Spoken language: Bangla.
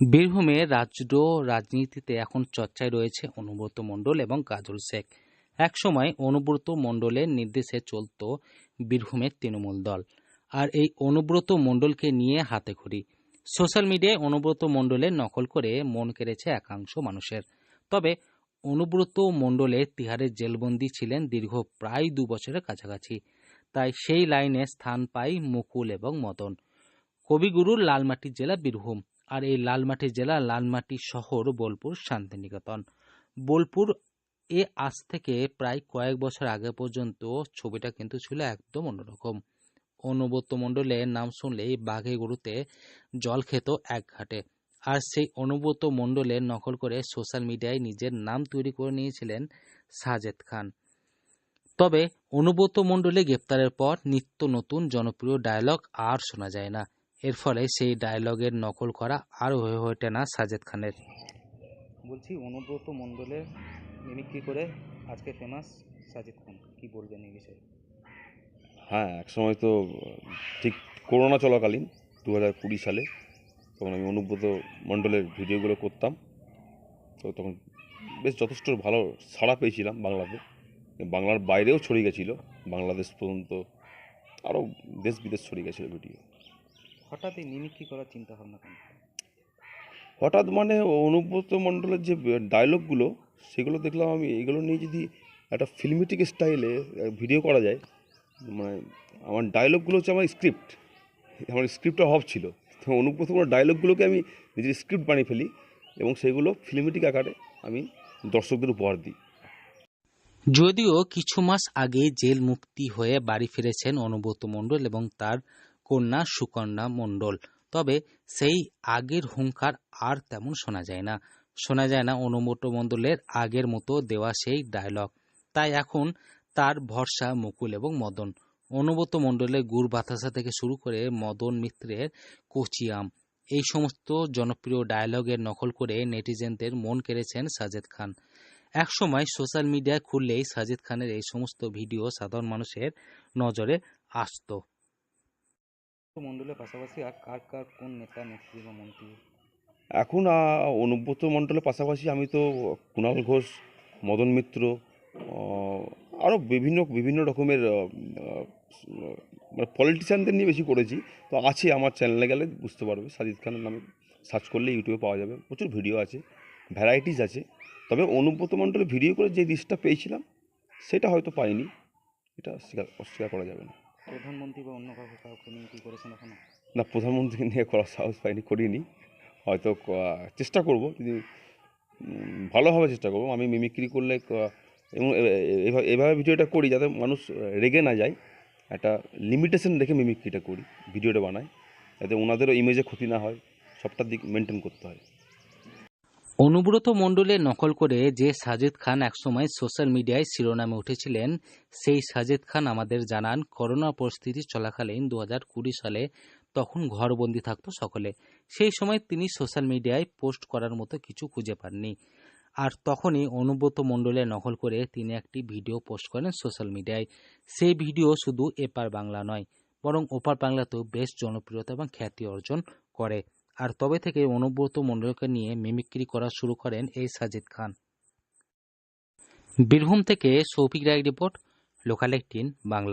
বীরভূমে রাজ্য রাজনীতিতে এখন চর্চায় রয়েছে অনুব্রত মণ্ডল এবং কাজল শেখ। একসময় অনুব্রত মণ্ডলের নির্দেশে চলত বীরভূমের তৃণমূল দল। আর এই অনুব্রত মণ্ডলকে নিয়ে হাতে হাতেখড়ি সোশ্যাল মিডিয়ায় অনুব্রত মণ্ডলের নকল করে মন কেড়েছে একাংশ মানুষের। তবে অনুব্রত মণ্ডলের তিহারের জেলবন্দি ছিলেন দীর্ঘ প্রায় দু বছরের কাছাকাছি। তাই সেই লাইনে স্থান পায় মুকুল এবং মদন। কবিগুরুর লালমাটি জেলা বীরভূম। আর এই লালমাটি জেলা লালমাটি শহর বোলপুর শান্তিনিকেতন। বোলপুর এ আজ থেকে প্রায় কয়েক বছর আগে পর্যন্ত ছবিটা কিন্তু ছিল একদম অন্যরকম। অনুব্রত মণ্ডলের নাম শুনলেই বাঘে গরুতে জল খেত এক ঘাটে। আর সেই অনুব্রত মণ্ডলের নকল করে সোশ্যাল মিডিয়ায় নিজের নাম তৈরি করে নিয়েছিলেন সাজেদ খান। তবে অনুব্রত মণ্ডলে গ্রেপ্তারের পর নিত্য নতুন জনপ্রিয় ডায়লগ আর শোনা যায় না। এর ফলে সেই ডায়লগের নকল করা আর হয়ে ওঠে না সাজেদ খানের। বলছি অনুব্রত মণ্ডলের মিমিক্রি করে আজকে ফেমাস সাজিদ খান কি বলবেন এই বিষয়ে? হ্যাঁ একসময় তো ঠিক করোনা চলাকালীন দু হাজার কুড়ি সালে তখন আমি অনুব্রত মণ্ডলের ভিডিওগুলো করতাম। তো তখন বেশ যথেষ্ট ভালো সাড়া পেয়েছিলাম বাংলাতে। বাংলার বাইরেও ছড়িয়ে গেছিল বাংলাদেশ পর্যন্ত আরও দেশ বিদেশ ছড়িয়ে গেছিল ভিডিও হঠাৎ এই মিমিক্রি করার চিন্তা ভাবনা কেন? হঠাৎ মানে অনুব্রত মণ্ডলের যে ডায়লগগুলো সেগুলো দেখলাম আমি। এগুলো নিয়ে যদি একটা ফিল্মেটিক স্টাইলে ভিডিও করা যায় মানে আমার ডায়লগগুলো হচ্ছে আমার স্ক্রিপ্ট আমার স্ক্রিপ্টটা অভাব ছিল। তো অনুব্রত কোনো ডায়লগগুলোকে আমি নিজের স্ক্রিপ্ট বানিয়ে ফেলি এবং সেগুলো ফিল্মেটিক আকারে আমি দর্শকদের উপহার দিই। যদিও কিছু মাস আগে জেল মুক্তি হয়ে বাড়ি ফিরেছেন অনুব্রত মণ্ডল এবং তার কন্যা সুকন্যা মণ্ডল। তবে সেই আগের হুঙ্কার আর তেমন শোনা যায় না। শোনা যায় না অনুব্রত মণ্ডলের আগের মতো দেওয়া সেই ডায়লগ তাই এখন তার ভরসা, মুকুল এবং মদন। অনুব্রত মণ্ডলের গুড় বাতাসা থেকে শুরু করে মদন মিত্রের কোচিয়াম। এই সমস্ত জনপ্রিয় ডায়লগের নকল করে নেটিজেনদের মন কেড়েছেন সাজেদ খান। একসময় সোশ্যাল মিডিয়ায় খুললেই সাজিদ খানের এই সমস্ত ভিডিও সাধারণ মানুষের নজরে আসতো। মণ্ডলের পাশাপাশি আর কার কার, কোন নেতা নেত্রী বা মন্ত্রী? এখন অনুব্রত মণ্ডলের পাশাপাশি আমি তো কুণাল ঘোষ, মদন মিত্র আরও বিভিন্ন বিভিন্ন রকমের মানে পলিটিশিয়ানদের নিয়ে বেশি করেছি। তো আছে আমার চ্যানেলে গেলে বুঝতে পারবে। সাজিদ খানের নামে সার্চ করলে ইউটিউবে পাওয়া যাবে। প্রচুর ভিডিও আছে ভ্যারাইটিস আছে। তবে অনুব্রত মণ্ডলের ভিডিও করে যে রিস্কটা পেয়েছিলাম, সেটা হয়তো পাইনি। এটা অস্বীকার অস্বীকার করা যাবে না। প্রধানমন্ত্রী বা অন্য কাউকে কাউকে মিমিক্রি করেছেন এখনও? না প্রধানমন্ত্রীকে নিয়ে করার সাহস পাইনি, করিনি। হয়তো চেষ্টা করব যদি ভালোভাবে চেষ্টা করব। আমি মিমিক্রি করলে এবং এভাবে ভিডিওটা করি যাতে মানুষ রেগে না যায়। একটা লিমিটেশন রেখে মিমিক্রিটা করি, ভিডিওটা বানাই। যাতে ওনাদেরও ইমেজে ক্ষতি না হয় সবটা দিক মেনটেন করতে হয়। অনুব্রত মণ্ডলের নকল করে যে সাজিদ খান একসময় সোশ্যাল মিডিয়ায় শিরোনামে উঠেছিলেন, সেই সাজিদ খান আমাদের জানান, করোনা পরিস্থিতি চলাকালীন দু সালে তখন ঘরবন্দি থাকতো সকলে। সেই সময় তিনি সোশ্যাল মিডিয়ায় পোস্ট করার মতো কিছু খুঁজে পাননি। আর তখনই অনুব্রত মণ্ডলের নকল করে তিনি একটি ভিডিও পোস্ট করেন সোশ্যাল মিডিয়ায়। সেই ভিডিও শুধু এপার বাংলা নয়, বরং ওপার বাংলাতেও বেশ জনপ্রিয়তা এবং খ্যাতি অর্জন করে। আর তবে থেকে অনুব্রত মণ্ডলকে নিয়ে মিমিক্রি করা শুরু করেন এই সাজিদ খান। বীরভূম থেকে সৌফিক রায় রিপোর্ট, লোকাল বাংলা।